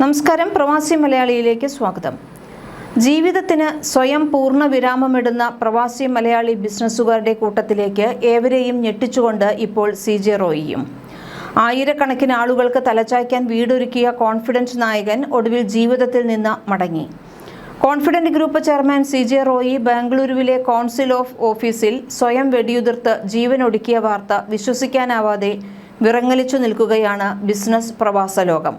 നമസ്കാരം. പ്രവാസി മലയാളിയിലേക്ക് സ്വാഗതം. ജീവിതത്തിന് സ്വയം പൂർണ വിരാമമിടുന്ന പ്രവാസി മലയാളി ബിസിനസ്സുകാരുടെ കൂട്ടത്തിലേക്ക് ഏവരെയും ഞെട്ടിച്ചുകൊണ്ട് ഇപ്പോൾ സി ജെ റോയിയും. ആയിരക്കണക്കിന് ആളുകൾക്ക് തലചായ്ക്കാൻ വീടൊരുക്കിയ കോൺഫിഡൻസ് നായകൻ ഒടുവിൽ ജീവിതത്തിൽ നിന്ന് മടങ്ങി. Confident group chairman C J Roy ബാംഗ്ലൂരുവിലെ council of ഓഫീസിൽ സ്വയം വെടിയുതിർത്ത് ജീവനൊടുക്കിയ വാർത്ത വിശ്വസിക്കാനാവാതെ വിറങ്ങലിച്ചു നിൽക്കുകയാണ് ബിസിനസ് പ്രവാസ ലോകം.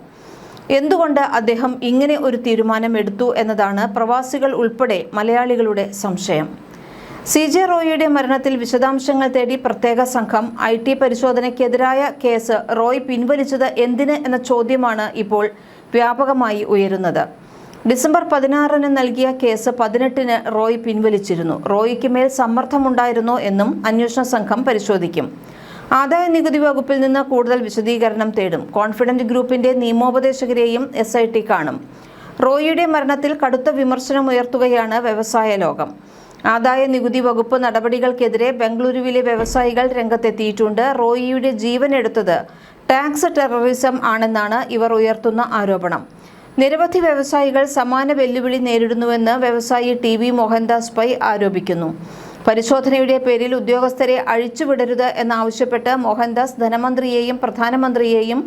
എന്തുകൊണ്ട് അദ്ദേഹം ഇങ്ങനെ ഒരു തീരുമാനം എടുത്തു എന്നതാണ് പ്രവാസികൾ ഉൾപ്പെടെ മലയാളികളുടെ സംശയം. സി ജെ റോയിയുടെ മരണത്തിൽ വിശദാംശങ്ങൾ തേടി പ്രത്യേക സംഘം ഐ ടി പരിശോധനയ്ക്കെതിരായ കേസ് റോയ് പിൻവലിച്ചത് എന്തിന് എന്ന ചോദ്യമാണ് ഇപ്പോൾ വ്യാപകമായി ഉയരുന്നത്. ഡിസംബർ പതിനാറിന് നൽകിയ കേസ് പതിനെട്ടിന് റോയ് പിൻവലിച്ചിരുന്നു. റോയിക്ക് മേൽ സമ്മർദ്ദമുണ്ടായിരുന്നോ എന്നും അന്വേഷണ സംഘം പരിശോധിക്കും. ആദായ നികുതി വകുപ്പിൽ നിന്ന് കൂടുതൽ വിശദീകരണം തേടും. കോൺഫിഡന്റ് ഗ്രൂപ്പിന്റെ നിയമോപദേശകരെയും എസ് ഐ ടി കാണും. റോയിയുടെ മരണത്തിൽ കടുത്ത വിമർശനം ഉയർത്തുകയാണ് വ്യവസായ ലോകം. ആദായ നികുതി വകുപ്പ് നടപടികൾക്കെതിരെ ബംഗളൂരുവിലെ വ്യവസായികൾ രംഗത്തെത്തിയിട്ടുണ്ട്. റോയിയുടെ ജീവൻ എടുത്തത് ടാക്സ് ടെററിസം ആണെന്നാണ് ഇവർ ഉയർത്തുന്ന ആരോപണം. നിരവധി വ്യവസായികൾ സമാന വെല്ലുവിളി നേരിടുന്നുവെന്ന് വ്യവസായി ടി വി മോഹൻദാസ് പൈ ആരോപിക്കുന്നു. പരിശോധനയുടെ പേരിൽ ഉദ്യോഗസ്ഥരെ അഴിച്ചുവിടരുത് എന്നാവശ്യപ്പെട്ട് മോഹൻദാസ് ധനമന്ത്രിയെയും പ്രധാനമന്ത്രിയെയും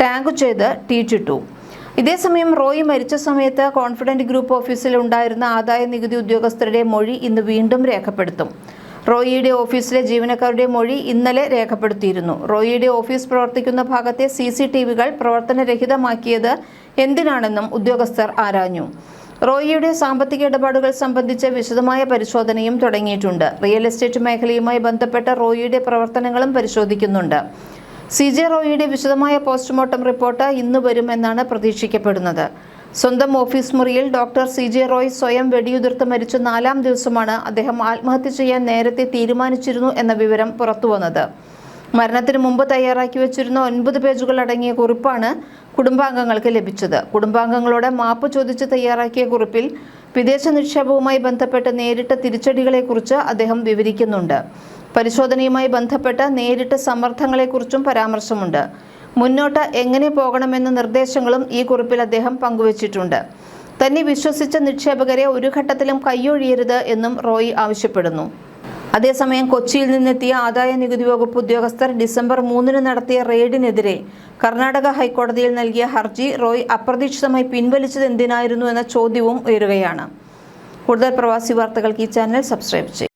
ടാഗ് ചെയ്ത് ടീച്ചിട്ടു ഇതേസമയം റോയി മരിച്ച സമയത്ത് കോൺഫിഡന്റ് ഗ്രൂപ്പ് ഓഫീസിൽ ഉണ്ടായിരുന്ന ആദായ നികുതി ഉദ്യോഗസ്ഥരുടെ മൊഴി ഇന്ന് വീണ്ടും രേഖപ്പെടുത്തും. റോയിയുടെ ഓഫീസിലെ ജീവനക്കാരുടെ മൊഴി ഇന്നലെ രേഖപ്പെടുത്തിയിരുന്നു. റോയിയുടെ ഓഫീസ് പ്രവർത്തിക്കുന്ന ഭാഗത്തെ സി സി ടി വികൾ പ്രവർത്തനരഹിതമാക്കിയത് എന്തിനാണെന്നും ഉദ്യോഗസ്ഥർ ആരാഞ്ഞു. റോയിയുടെ സാമ്പത്തിക ഇടപാടുകൾ സംബന്ധിച്ച വിശദമായ പരിശോധനയും തുടങ്ങിയിട്ടുണ്ട്. റിയൽ എസ്റ്റേറ്റ് മേഖലയുമായി ബന്ധപ്പെട്ട റോയിയുടെ പ്രവർത്തനങ്ങളും പരിശോധിക്കുന്നുണ്ട്. സി ജെ റോയിയുടെ വിശദമായ പോസ്റ്റ്മോർട്ടം റിപ്പോർട്ട് ഇന്ന് വരുമെന്നാണ് പ്രതീക്ഷിക്കപ്പെടുന്നത്. സ്വന്തം ഓഫീസ് മുറിയിൽ ഡോക്ടർ സി ജെ റോയ് സ്വയം വെടിയുതിർത്ത് മരിച്ച നാലാം ദിവസമാണ് അദ്ദേഹം ആത്മഹത്യ ചെയ്യാൻ നേരത്തെ തീരുമാനിച്ചിരുന്നു എന്ന വിവരം പുറത്തുവന്നത്. മരണത്തിന് മുമ്പ് തയ്യാറാക്കി വെച്ചിരുന്ന ഒൻപത് പേജുകൾ അടങ്ങിയ കുറിപ്പാണ് കുടുംബാംഗങ്ങൾക്ക് ലഭിച്ചത്. കുടുംബാംഗങ്ങളോട് മാപ്പ് ചോദിച്ച് തയ്യാറാക്കിയ കുറിപ്പിൽ വിദേശ നിക്ഷേപവുമായി ബന്ധപ്പെട്ട് നേരിട്ട തിരിച്ചടികളെക്കുറിച്ച് അദ്ദേഹം വിവരിക്കുന്നുണ്ട്. പരിശോധനയുമായി ബന്ധപ്പെട്ട് നേരിട്ട സമ്മർദ്ദങ്ങളെക്കുറിച്ചും പരാമർശമുണ്ട്. മുന്നോട്ട് എങ്ങനെ പോകണമെന്ന നിർദ്ദേശങ്ങളും ഈ കുറിപ്പിൽ അദ്ദേഹം പങ്കുവച്ചിട്ടുണ്ട്. തന്നെ വിശ്വസിച്ച നിക്ഷേപകരെ ഒരു ഘട്ടത്തിലും കൈയൊഴിയരുത് എന്നും റോയി ആവശ്യപ്പെടുന്നു. അതേസമയം കൊച്ചിയിൽ നിന്നെത്തിയ ആദായ നികുതി വകുപ്പ് ഉദ്യോഗസ്ഥർ ഡിസംബർ മൂന്നിന് നടത്തിയ റെയ്ഡിനെതിരെ കർണാടക ഹൈക്കോടതിയിൽ നൽകിയ ഹർജി റോയ് അപ്രതീക്ഷിതമായി പിൻവലിച്ചത് എന്തിനായിരുന്നു എന്ന ചോദ്യവും ഉയരുകയാണ്. കൂടുതൽ പ്രവാസി വാർത്തകൾക്ക് ഈ ചാനൽ സബ്സ്ക്രൈബ് ചെയ്യും.